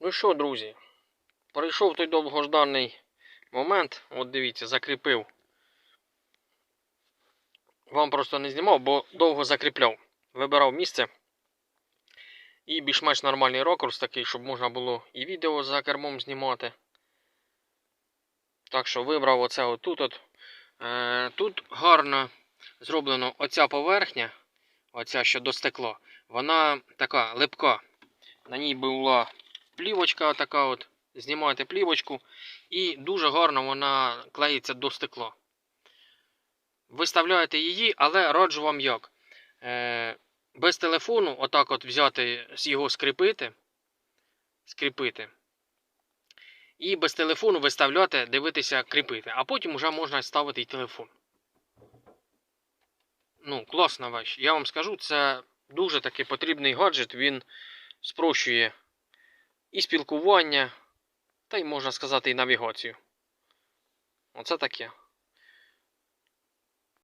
Ну що, друзі, прийшов той довгожданий момент. От дивіться, закріпив. Вам просто не знімав, бо довго закріпляв. Вибирав місце. І більш-менш нормальний ракурс такий, щоб можна було і відео за кермом знімати. Так що вибрав оце отут. От. Е, тут гарно зроблено оця поверхня, оця що до стекла, вона така липка. На ній була плівочка така от. Знімаєте плівочку і дуже гарно вона клеїться до стекла. Виставляєте її, але раджу вам як. Е, без телефону, отак от взяти, його скріпити. Скріпити. І без телефону виставляти, дивитися, кріпити. А потім вже можна ставити і телефон. Ну, класна вещь. Я вам скажу, це дуже таки потрібний гаджет. Він спрощує і спілкування, та й можна сказати, і навігацію. Оце таке.